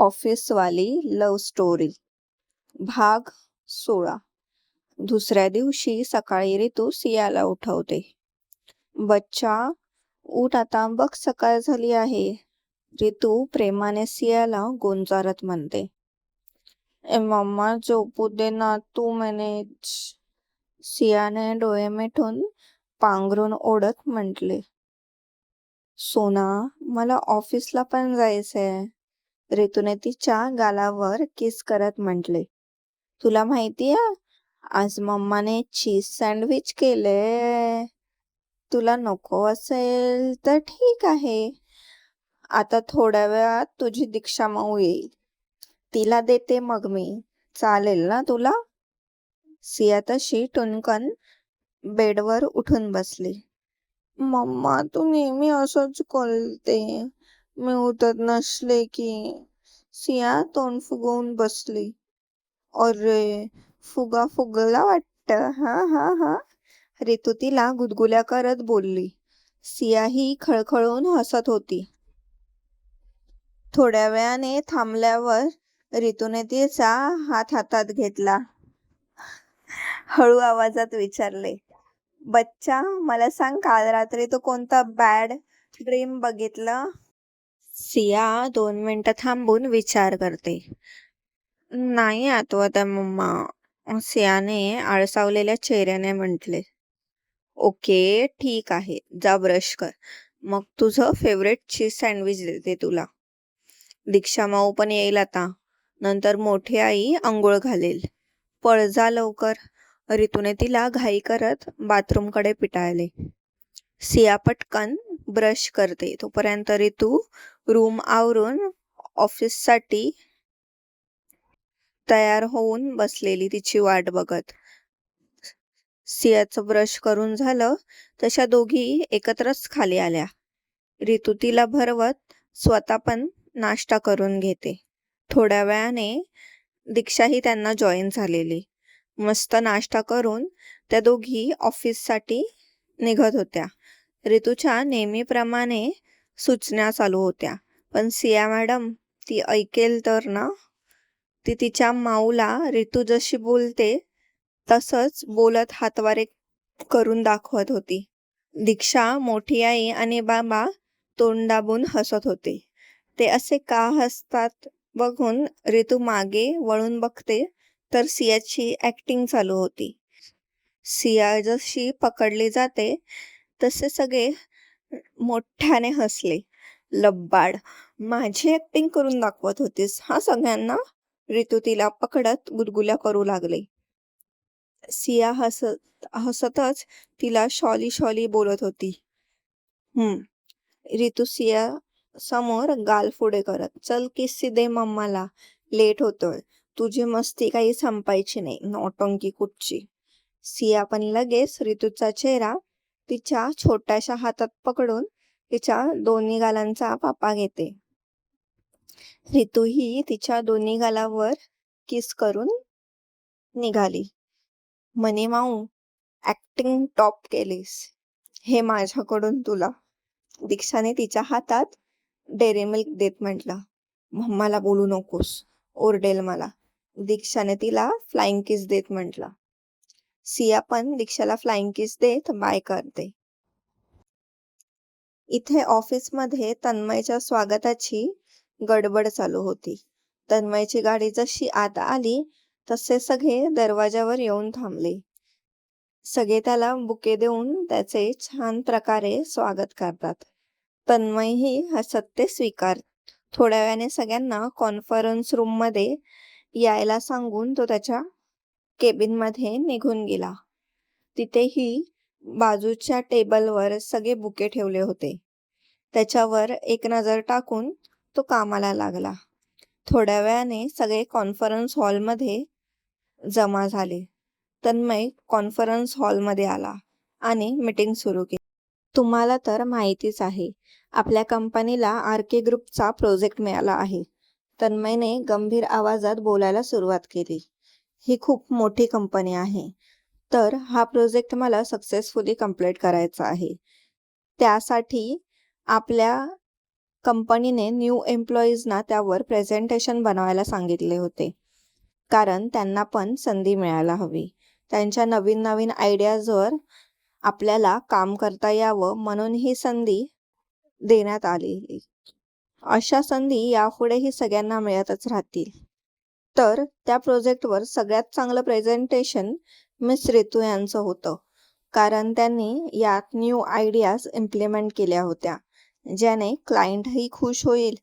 ऑफिसवाली love story. भाग सोळा. दुसऱ्या दिवशी सकाळी रितू सियाला उठवते. बच्चा उठ आता बघ सकाळ झाली आहे. रितू प्रेमाने सियाला गोंजारत म्हणते. ए मम्मा झोपू दे ना तू मॅनेज सियाने डोळे मिठून पांघरून ओढत म्हटले. सोना मला ऑफिसला पण जायचंय. रितूने तिच्या गालावर किस करत म्हटले तुला माहितीये आज मम्माने चीज सँडविच केले. तुला नको असेल तर ठीक आहे. आता थोड्या वेळात तुझी दीक्षा माऊ येईल. तिला देते मग मी. चालेल ना तुला? सिया तशी टुनकन बेडवर उठून बसली. मम्मा तू नेहमी असंच बोलते मी उठत नसले की सिया तोंड फुगवून बसली. अरे फुगा फुगला वाटत. हा हा हा. रितू तिला गुदगुल्या करत बोलली. सिया ही खळखळून हसत होती. थोड्या वेळाने थांबल्यावर रितूने तिचा हात हातात घेतला. हळू आवाजात विचारले बच्चा मला सांग काल रात्री तू कोणता बॅड ड्रीम बघितलं? सिया दोन मिनटं थांबून विचार करते. नाही आठवत आहे मम्मा सियाने आळसावलेल्या चेहऱ्याने म्हटले. ओके ठीक आहे जा ब्रश कर मग तुझं फेवरेट चीज सँडविच देते तुला. दीक्षा माऊ पण येईल आता नंतर मोठी आई आंघोळ घालेल. पळ जा लवकर रितूने तिला घाई करत बाथरूमकडे पिटाळले. सिया पटकन ब्रश करते. तोपर्यंत ऋतू रूम आवरून ऑफिससाठी तयार होऊन बसलेली तिची वाट बघत. सियाचं ब्रश करून झालं तशा दोघी एकत्रच खाली आल्या. रितू तिला भरवत स्वतः पण नाश्ता करून घेते. थोड्या वेळाने दीक्षाही त्यांना जॉईन झालेली. मस्त नाश्ता करून त्या दोघी ऑफिससाठी निघत होत्या. ऋतूच्या नेहमीप्रमाणे सूचना चालू होत्या. पण सिया मॅडम ती ऐकेल तर ना? ती तिच्या माऊला ऋतू जशी बोलते तसंच बोलत हातवारे करून दाखवत होती. दीक्षा मोठी आई आणि बाबा तोंड दाबून हसत होते. ते असे का हसतात बघून ऋतू मागे वळून बघते तर सियाची ऍक्टिंग चालू होती. सिया जशी पकडली जाते तसे सगळे मोठ्याने हसले. लब्बाड माझी ऍक्टिंग करून दाखवत होतीस. हा सगळ्यांना रितू तिला पकडत गुलगुल्या करू लागले. सिया हसत हसतच तिला शॉली शॉली बोलत होती. हम्म रितू सिया समोर गाल फुडे करत चल किस्सी दे मम्माला लेट होतोय. तुझी मस्ती काही संपायची नाही नौटंकी कुठची? सिया पण लगेच ऋतूचा चेहरा तिच्या छोट्याशा हातात पकडून तिच्या दोन्ही गालांचा पापा घेते. रितू ही तिच्या दोन्ही गालावर किस करून निघाली. मने माऊ ऍक्टिंग टॉप केलीस. हे माझ्याकडून तुला. दीक्षाने तिच्या हातात डेअरी मिल्क देत म्हटलं. मम्माला बोलू नकोस. ओरडेल मला. दीक्षाने तिला फ्लाइंग किस देत म्हटलं. सिया पण रिक्षाला फ्लाइंग किस देत बाय करते. इथे ऑफिसमध्ये तन्मयच्या स्वागताची गडबड चालू होती. तन्मयची गाडी जशी आत आली तसे सगळे दरवाजावर येऊन थांबले. सगळे त्याला बुके देऊन त्याचे छान प्रकारे स्वागत करतात. तन्मयही हसत ते स्वीकार थोड्या वेळाने सगळ्यांना कॉन्फरन्स रूममध्ये यायला सांगून तो त्याच्या केबिनमध्ये निघून गेला. तिथेही बाजूच्या टेबलवर सगळे बुके ठेवले होते. त्याच्यावर एक नजर टाकून तो कामाला लागला. थोड्या वेळाने सगळे कॉन्फरन्स हॉलमध्ये जमा झाले. तन्मय कॉन्फरन्स हॉलमध्ये आला आणि मीटिंग सुरू केली. तुम्हाला तर माहितीच आहे आपल्या कंपनीला आर के ग्रुपचा प्रोजेक्ट मिळाला आहे. तन्मयने गंभीर आवाजात बोलायला सुरुवात केली. ही खूप मोठी कंपनी आहे. तर हा प्रोजेक्ट मला सक्सेसफुली कंप्लीट करायचा आहे. त्यासाठी आपल्या कंपनीने न्यू एम्प्लॉईजना त्यावर प्रेझेंटेशन बनवायला सांगितले होते. कारण त्यांना पण संधी मिळायला हवी. त्यांच्या नवीन नवीन आयडियाजवर आपल्याला काम करता यावं म्हणून ही संधी देण्यात आलेली. अशा संधी यापुढेही सगळ्यांना मिळतच राहतील. तर त्या प्रोजेक्टवर सगळ्यात चांगलं प्रेझेंटेशन मिस रितू यांचं होतं. कारण त्यांनी यात न्यू आयडियाज इम्प्लिमेंट केल्या होत्या ज्याने क्लायंटही खुश होईल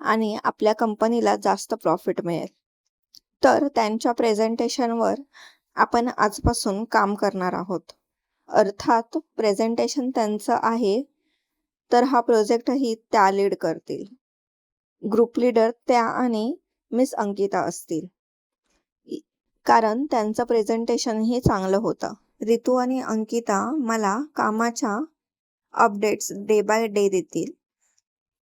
आणि आपल्या कंपनीला जास्त प्रॉफिट मिळेल. तर त्यांच्या प्रेझेंटेशनवर आपण आजपासून काम करणार आहोत. अर्थात प्रेझेंटेशन त्यांचं आहे तर हा प्रोजेक्टही त्या लीड करतील. ग्रुप लीडर त्या आणि मिस अंकिता असतील. कारण त्यांचं प्रेझेंटेशनही चांगलं होतं. रितू आणि अंकिता मला कामाच्या अपडेट्स डे बाय डे देतील.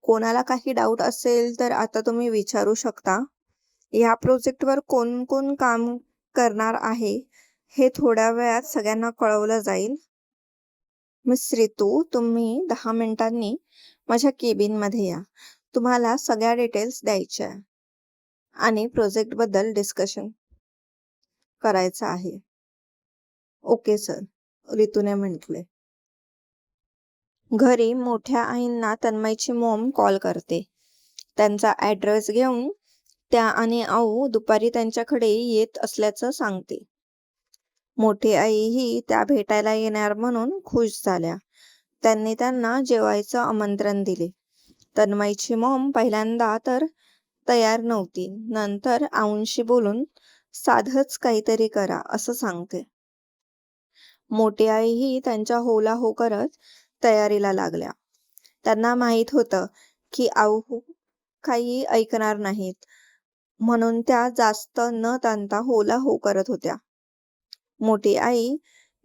कोणाला काही डाऊट असेल तर आता तुम्ही विचारू शकता. या प्रोजेक्टवर कोण कोण काम करणार आहे हे थोड्या वेळात सगळ्यांना कळवलं जाईल. मिस रितू तुम्ही दहा मिनिटांनी माझ्या केबिनमध्ये या. तुम्हाला सगळ्या डिटेल्स द्यायच्या आहे. आणि प्रोजेक्टबद्दल डिस्कशन करायचं आहे. ओके सर रितूने म्हटले. घरी मोठ्या आईंना तन्मयची मॉम कॉल करते. त्यांचा ॲड्रेस घेऊन त्या आणि आऊ दुपारी त्यांच्याकडे येत असल्याचं सांगते. मोठी आईही त्या भेटायला येणार म्हणून खुश झाल्या. त्यांनी त्यांना जेवायचं आमंत्रण दिले. तन्मयची मॉम पहिल्यांदा तर तयार नव्हती. नंतर आऊंशी बोलून साधच काहीतरी करा असं सांगते. मोठी आईही त्यांच्या होला हो करत तयारीला लागल्या. त्यांना माहीत होतं की आऊ काही ऐकणार नाहीत म्हणून त्या जास्त न तांता होला हो करत होत्या. मोठी आई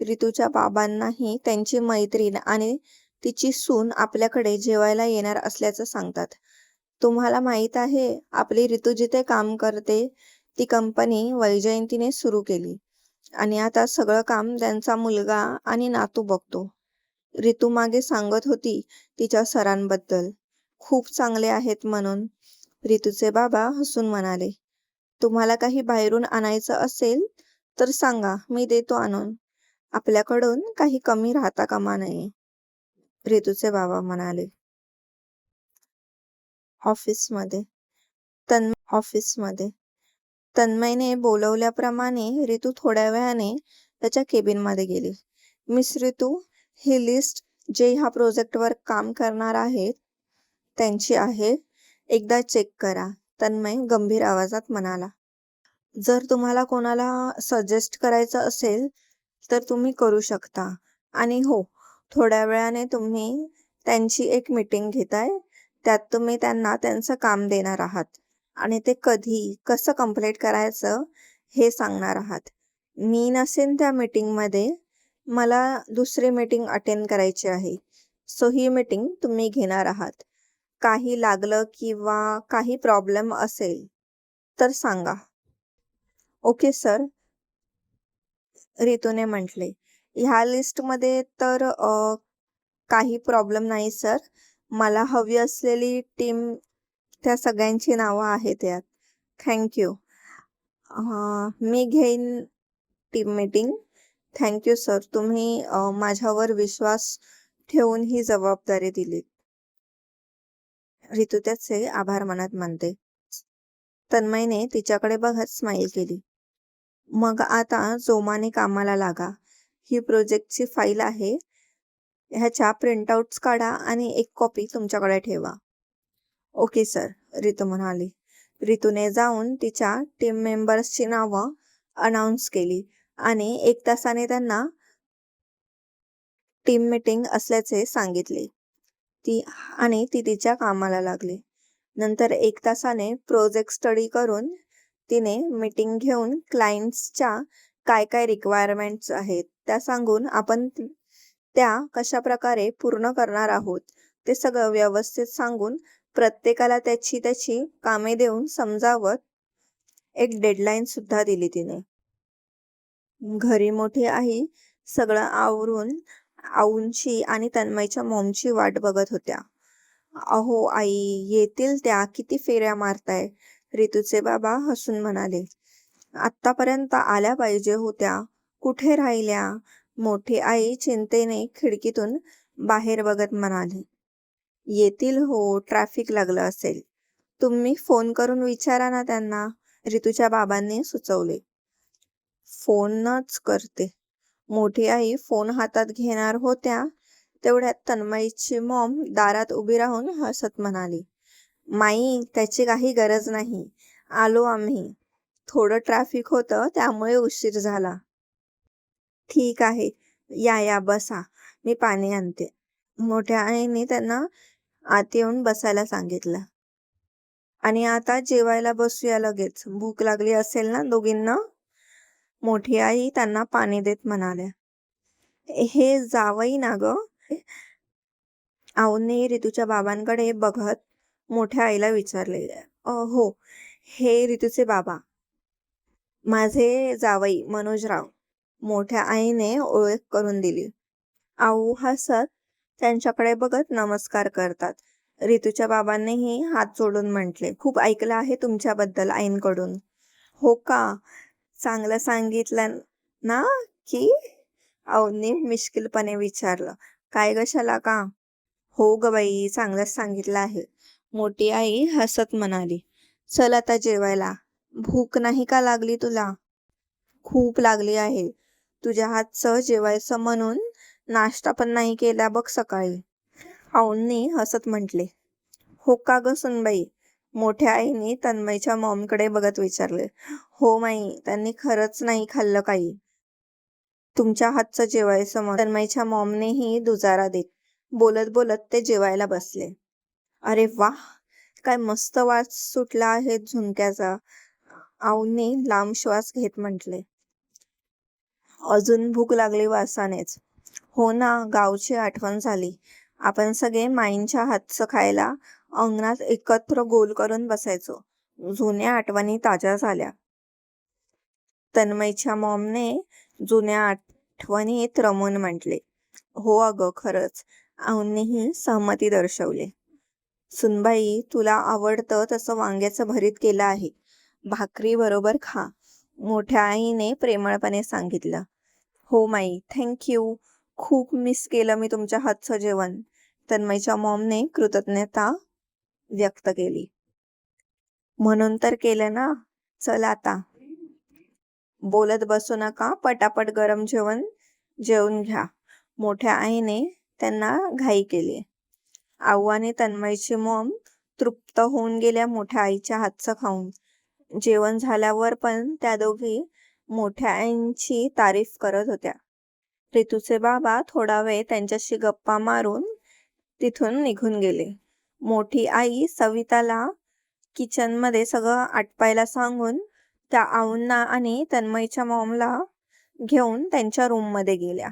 रितूच्या बाबांनाही त्यांची मैत्रीण आणि तिची सून आपल्याकडे जेवायला येणार असल्याचं सांगतात. तुम्हाला माहीत आहे आपली ऋतू जिथे काम करते ती कंपनी वैजयंतीने सुरू केली. आणि आता सगळं काम त्यांचा मुलगा आणि नातू बघतो. ऋतू मागे सांगत होती तिच्या सरांबद्दल. खूप चांगले आहेत म्हणून रितूचे बाबा हसून म्हणाले तुम्हाला काही बाहेरून आणायचं असेल तर सांगा मी देतो आणून. आपल्याकडून काही कमी राहता कामा नये. ऋतूचे बाबा म्हणाले ऑफिसमध्ये. तन् ऑफिसमध्ये. तन्मयने बोलवल्याप्रमाणे रितू थोड्या वेळाने त्याच्या केबिनमध्ये गेली. मिस रितू ही लिस्ट जे ह्या प्रोजेक्टवर काम करणार आहेत त्यांची आहे एकदा चेक करा तन्मय गंभीर आवाजात म्हणाला. जर तुम्हाला कोणाला सजेस्ट करायचं असेल तर तुम्ही करू शकता. आणि हो थोड्या वेळाने तुम्ही त्यांची एक मीटिंग घेताय त्यात तुम्ही त्यांना त्यांचं काम देणार आहात. आणि ते कधी कसं कंप्लीट करायचं हे सांगणार आहात. मी नसेन त्या मीटिंगमध्ये मला दुसरी मीटिंग अटेंड करायची आहे. सो ही मीटिंग तुम्ही घेणार आहात. काही लागलं किंवा काही प्रॉब्लेम असेल तर सांगा. ओके सर रितूने म्हटले. ह्या लिस्टमध्ये तर काही प्रॉब्लेम नाही सर मला हवी असलेली टीम त्या सगळ्यांची नावं आहेत यात. थँक्यू मी घेईन टीम मीटिंग थँक्यू सर तुम्ही माझ्यावर विश्वास ठेवून ही जबाबदारी दिली रितू त्याचे आभार मनात मानते. तन्मयने तिच्याकडे बघत स्माईल केली. मग आता जोमाने कामाला लागा. ही प्रोजेक्टची फाईल आहे. ह्याच्या प्रिंटआउट्स काढा आणि एक कॉपी तुमच्याकडे ठेवा. ओके सर रितू म्हणाली. रितूने जाऊन तिच्या टीम मेंबर्सची नावं अनाऊन्स केली आणि एक तासाने त्यांना टीम मीटिंग असल्याचे सांगितले. ती आणि ती तिच्या कामाला लागली. नंतर एक तासाने प्रोजेक्ट स्टडी करून तिने मीटिंग घेऊन क्लायंट्सच्या काय काय रिक्वायरमेंट्स आहेत त्या सांगून आपण त्या कशा प्रकारे पूर्ण करणार आहोत? ते सगळं व्यवस्थित सांगून प्रत्येकाला त्याची त्याची कामे देऊन समजावत एक डेडलाईन सुद्धा दिली तिने. घरी मोठी आई सगळं आवरून आऊंची आणि तन्मयच्या मॉमची वाट बघत होत्या. अहो आई येतील त्या. किती फेऱ्या मारताय. रितूचे बाबा हसून म्हणाले. आत्तापर्यंत आल्या पाहिजे होत्या. कुठे राहिल्या? मोठी आई चिंतेने खिडकीतून बाहेर बघत म्हणाली येतील हो ट्रॅफिक लागलं असेल. तुम्ही फोन करून विचारा ना त्यांना रितूच्या बाबांनी सुचवले. फोनच करते. मोठी आई फोन हातात घेणार होत्या तेवढ्यात तन्मयीची मॉम दारात उभी राहून हसत म्हणाली माई त्याची काही गरज नाही. आलो आम्ही. थोडं ट्रॅफिक होतं त्यामुळे उशीर झाला. ठीक आहे. या या बसा. मी पाणी आणते. मोठ्या आईने त्यांना आत येऊन बसायला सांगितलं. आणि आता जेवायला बसूया लगेच. भूक लागली असेल ना दोघींना? मोठी आई त्यांना पाणी देत म्हणाल्या. हे जावई ना ग. आऊने ऋतूच्या बाबांकडे बघत मोठ्या आईला विचारले. हो हे ऋतूचे बाबा. माझे जावई मनोजराव. मोठ्या आईने ओळख करून दिली. आऊ हसत त्यांच्याकडे बघत नमस्कार करतात. रितूच्या बाबांनीही हात जोडून म्हटले खूप ऐकलं आहे तुमच्याबद्दल आईंकडून. हो का? चांगलं सांगितलं ना की? अवनी मिश्किलपणे विचारलं काय कशाला का हो ग बाई चांगलंच सांगितलं आहे. मोठी आई हसत म्हणाली चल आता जेवायला. भूक नाही का लागली तुला? खूप लागली आहे. तुझ्या हातचं जेवायचं म्हणून नाश्ता पण नाही केला बघ सकाळी. आऊंनी हसत म्हटले. हो का ग सुनबाई? मोठ्या आईने तन्मयच्या मॉमकडे बघत विचारले. हो माई त्यांनी खरंच नाही खाल्लं काही. तुमच्या हातचं जेवायचं म्हणून तन्मयच्या मॉमनेही दुजारा देत बोलत बोलत ते जेवायला बसले. अरे वा काय मस्त वास सुटला आहे झुणक्याचा आऊंनी लांब श्वास घेत म्हटले. अजून भूक लागली वासानेच. हो ना गावची आठवण झाली. आपण सगळे माईंच्या हातचं खायला अंगणात एकत्र गोल करून बसायचो. जुन्या आठवणी ताज्या झाल्या. तन्मयच्या मॉमने जुन्या आठवणीत रमून म्हटले हो अगं खरंच. आऊंनीही सहमती दर्शवले. सुनबाई तुला आवडतं तसं वांग्याचं भरीत केलं आहे. भाकरी बरोबर खा. मोठ्या आईने प्रेमळपणे सांगितलं. हो माई थँक्यू खूप मिस केलं मी तुमच्या हातचं जेवण. तन्मयच्या मॉमने कृतज्ञता व्यक्त केली. म्हणून तर केलं ना. चल आता. बोलत बसू नका. पटापट गरम जेवण जेवून घ्या. मोठ्या आईने त्यांना घाई केली. आऊ आणि तन्मयची मॉम तृप्त होऊन गेल्या मोठ्या आईच्या हातचं खाऊन. जेवण झाल्यावर पण त्या दोघी मोठ्या आईंची तारीफ करत होत्या. रितूचे बाबा थोडा वेळ त्यांच्याशी गप्पा मारून तिथून निघून गेले. मोठी आई सविताला किचनमध्ये सगळं आटपायला सांगून त्या आऊंना आणि तन्मयच्या मॉमला घेऊन त्यांच्या रूममध्ये गेल्या.